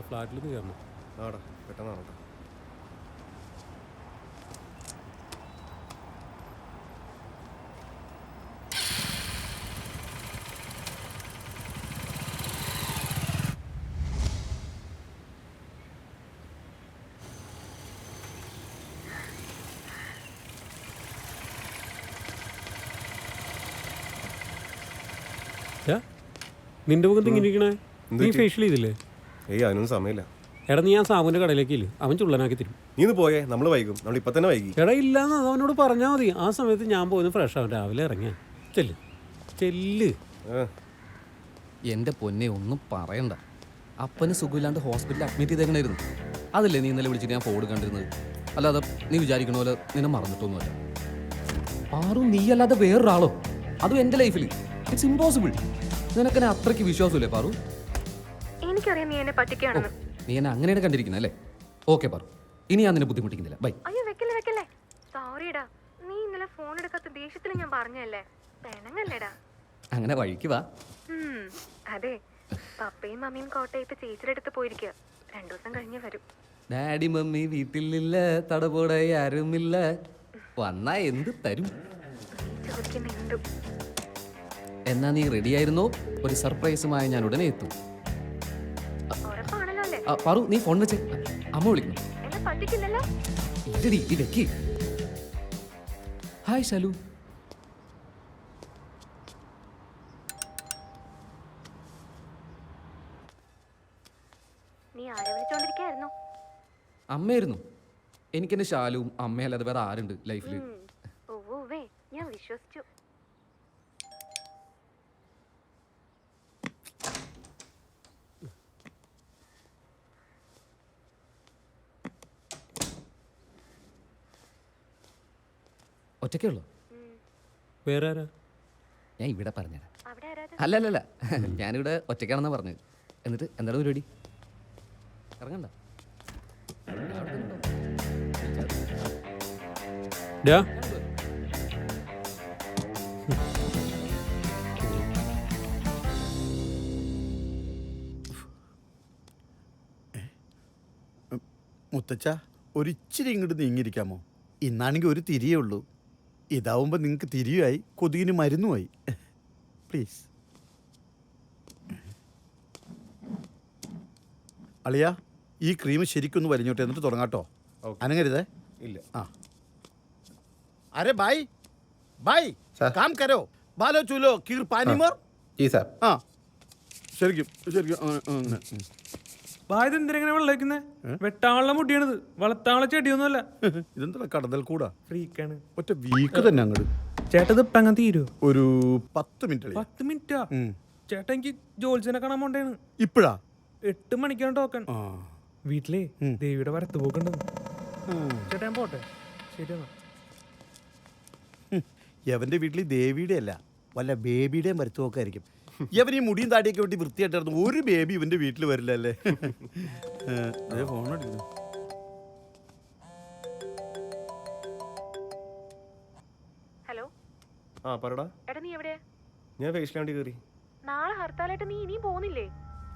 ഫ്ലാറ്റിൽ നിന്ന് കയറണം. ആടാ പെട്ടെന്ന് ആവട്ടെ ഏ? നിന്റെ മുഖത്ത് ഇങ്ങനെ ഇരിക്കണേ? നീ ഫേഷ്യൽ ചെയ്തില്ലേ? ഏയ് അതിനൊന്നും സമയമില്ല. എടാ നീ ആ സാമുവിന്റെ കടയിലേക്ക് ഇല്ല? അവൻ ചുള്ളനാക്കി തരും. നീ ഇന്ന് പോയേ നമ്മൾ വൈകും. നമ്മൾ ഇപ്പൊ തന്നെ വൈകി. എടാ ഇല്ലാന്ന് അത് അവനോട് പറഞ്ഞാൽ മതി. ആ സമയത്ത് ഞാൻ പോയി ഫ്രഷ് ആവും രാവിലെ ഇറങ്ങിയാ. ചെല്ല്. ചെല്ല്. എന്റെ എന്റെ പൊന്നെ ഒന്നും പറയണ്ട. അപ്പന് സുഖമില്ലാണ്ട് ഹോസ്പിറ്റലിൽ അഡ്മിറ്റ് ചെയ്തേക്കണായിരുന്നു. അതല്ലേ നീ ഇന്നലെ വിളിച്ചിട്ട് ഞാൻ ഫോൺ കണ്ടിരുന്നത്? അല്ലാതെ നീ വിചാരിക്കണ പോലെ നിന്നെ മറന്നിട്ടൊന്നുമല്ല. പാറു നീ അല്ലാതെ വേറൊരാളോ. അതും എന്റെ ലൈഫിൽ ഇറ്റ്സ് ഇമ്പോസിബിൾ നിനക്കെന്നെ അത്രയ്ക്ക് വിശ്വാസമില്ലേ പാറു? എനിക്കറിയാം നീ എന്നെ പറ്റിക്കുകയാണെന്ന്. നീ എന്നെ അങ്ങനെയാണ് കണ്ടിരിക്കുന്നത് അല്ലേ? ഓക്കെ പറ. ഇനി ഞാൻ നിന്നെ ബുദ്ധിമുട്ടിക്കുന്നില്ല. ബൈ. അയ്യോ വെക്കല്ലേ വെക്കല്ലേ. സോറിടാ നീ ഇന്നലെ ഫോൺ എടുക്കാത്ത ദേഷ്യത്തിൽ ഞാൻ പറഞ്ഞല്ലേ പെണങ്ങല്ലേടാ. അങ്ങനെ വഴിക്ക് വാ. അതെ. പപ്പയും മമ്മിയും കോട്ടയത്ത് ചേച്ചിയുടെ അടുത്ത് പോയിരിക്കുക രണ്ടു ദിവസം കഴിഞ്ഞേ വരും. ഡാഡി മമ്മി വീട്ടിലില്ല തടപോടെ ആരുമില്ല. വന്നാ എന്ത് തരും? എന്നാ നീ റെഡി ആയിരുന്നോ? ഒരു സർപ്രൈസുമായി ഞാൻ ഉടനെ എത്തും. ആ, പാറു നീ ഫോൺ വെച്ചേ. അമ്മ വിളിക്കണം ഇല്ലടി വെക്കി. ഹായ് ശലു. നീ ആരെ വിളിച്ചോണ്ടിരിക്കായിരുന്നു? അമ്മയായിരുന്നു. എനിക്കെന്റെ ശാലുവും അമ്മയല്ലാതെ വേറെ ആരുണ്ട് ലൈഫിൽ ഞാൻ വിശ്വസിച്ചു. ഒറ്റയ്ക്കേ ഉള്ളൂ. വേറെ ആരാ ഞാൻ ഇവിടെ ആരാത് അല്ല അല്ല അല്ല ഞാനിവിടെ ഒറ്റയ്ക്കാണെന്നാ പറഞ്ഞത്. എന്നിട്ട് എന്താണ് പരിപാടി? ഇറങ്ങണ്ട. മുത്തച്ഛ ഒരിച്ചിരി ഇങ്ങോട്ട് നീങ്ങിയിരിക്കാമോ? ഇന്നാണെങ്കിൽ ഒരു തിരിയേ ഉള്ളൂ. ഇതാവുമ്പോൾ നിങ്ങൾക്ക് തിരിയുമായി കൊതുകിന് മരുന്നുമായി. പ്ലീസ് അളിയ ഈ ക്രീം ശരിക്കൊന്ന് വലിഞ്ഞോട്ടെ എന്നിട്ട് തുടങ്ങാട്ടോ. അനങ്ങരുതേ. ഇല്ല. ആ. അരെ ബായ് ബായ്. കാം കരോ. ബാലോ ചൂലോ കീർ പാനിമോർ. साहब സാർ. ആ. ശരിക്കും ശരിക്കും ആ, ആ, അങ്ങനെ. ഉം. വായത് എന്തിനെങ്ങനെ വെള്ളേക്കുന്നേ വെട്ടാനുള്ള മുടിയാണിത്. വളത്താളെ ചെടിയൊന്നുമല്ല. ഇതെന്താ കടന്നൽ കൂടാ? ഫ്രീക്കാണ്. ഒറ്റ വീക്ക് തന്നെ അങ്ങോട്ട് ചേട്ടത് ഇപ്പൊ അങ്ങനെ തീരൂ? ഒരു പത്ത് മിനിറ്റ് പത്ത് മിനിറ്റാ ചേട്ടൻ ചേട്ടാ എനിക്ക് ജോലിച്ചനെ കാണാൻ പോണ്ടേണ് ഇപ്പഴാ? എട്ട് മണിക്കാണ് ടോക്കൺ. വീട്ടിലേ ദേവിയുടെ വരത്ത് പോക്കുണ്ടെന്ന് ചേട്ടാ ഞാൻ പോട്ടെ. ശരി എന്നാ. യവന്റെ വീട്ടിൽ ദേവിയുടെ അല്ല വല്ല ബേബിയുടെയും വരത്ത് നോക്കായിരിക്കും യവൻ ഈ മുടിയും താടിയൊക്കെ വെട്ടി വൃത്തിയായിട്ടായിരുന്നു. ഒരു ബേബി ഇവന്റെ വീട്ടിൽ വരില്ല അല്ലേ ഫോൺ എടുക്കുന്നു ഹലോ? ആ പറടാ. എടാ നീ എവിടെയാ? ഞാൻ ഫേഷ്യൽ വേണ്ടി കയറി നാളെ ഹർത്താലായിട്ട് നീ ഇനിയും പോകുന്നില്ലേ?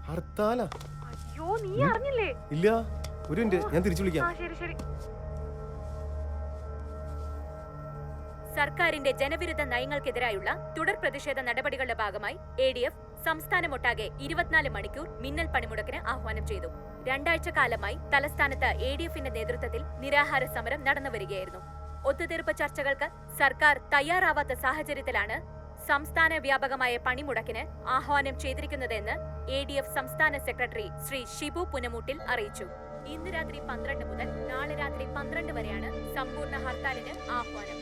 ഹർത്താലാ? അയ്യോ നീ അറിഞ്ഞില്ലേ? ഇല്ല. ഒരു മിനിറ്റ് ഞാൻ തിരിച്ചു ആ വിളിക്കാം ശരി ശരി. സർക്കാരിന്റെ ജനവിരുദ്ധ നയങ്ങൾക്കെതിരായുള്ള തുടർ പ്രതിഷേധ നടപടികളുടെ ഭാഗമായി എ ഡി എഫ് സംസ്ഥാനമൊട്ടാകെ ഇരുപത്തിനാല് മണിക്കൂർ മിന്നൽ പണിമുടക്കിന് ആഹ്വാനം ചെയ്തു. രണ്ടാഴ്ച കാലമായി തലസ്ഥാനത്ത് എ ഡി എഫിന്റെ നേതൃത്വത്തിൽ നിരാഹാര സമരം നടന്നുവരികയായിരുന്നു ഒത്തുതീർപ്പ് ചർച്ചകൾക്ക് സർക്കാർ തയ്യാറാവാത്ത സാഹചര്യത്തിലാണ് സംസ്ഥാന വ്യാപകമായ പണിമുടക്കിന് ആഹ്വാനം ചെയ്തിരിക്കുന്നതെന്ന് എ ഡി എഫ് സംസ്ഥാന സെക്രട്ടറി ശ്രീ ഷിബു പുനമൂട്ടിൽ അറിയിച്ചു. ഇന്ന് രാത്രി പന്ത്രണ്ട് മുതൽ നാളെ രാത്രി പന്ത്രണ്ട് വരെയാണ് സമ്പൂർണ ഹർത്താലിന് ആഹ്വാനം.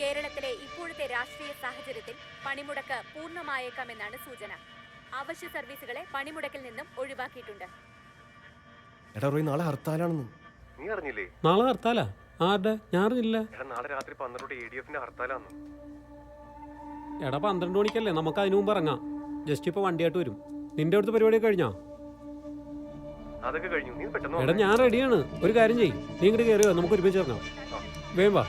കേരളത്തിലെ ഇപ്പോഴത്തെ രാഷ്ട്രീയ സാഹചര്യത്തിൽ പണിമുടക്ക് പൂർണമായേക്കാമെന്നാണ് സൂചന. അവശ്യ സർവീസുകളെ പണിമുടക്കിൽ നിന്നും ഒഴിവാക്കിയിട്ടുണ്ട്. എടാ റോയ് നാളെ ഹർത്താലാണെന്ന്. നീ അറിഞ്ഞില്ലേ? നാളെ ഹർത്താലാ? ആരുടെ? ഞാൻ അറിഞ്ഞില്ല. എടാ നാളെ രാത്രി പന്ത്രണ്ട് എ ഡി എഫിന്റെ ഹർത്താലാന്ന്. എടാ പന്ത്രണ്ട് മണിക്കല്ലേ? നമുക്ക് അതിനു മുമ്പ് ഇറങ്ങാം. ജസ്റ്റ് ഇപ്പൊ വണ്ടിയായിട്ട് വരും. നിന്റെ അടുത്ത് പരിപാടി കഴിഞ്ഞാ? അതൊക്കെ കഴിഞ്ഞു. നീ പെട്ടെന്ന് എടാ ഞാൻ റെഡിയാണ് ഒരു കാര്യം ചെയ്യും. നീ ഇങ്ങോട്ട് കയറിയോ നമുക്ക് ഒരുമിച്ച് ഇറങ്ങാം. വേം വാ.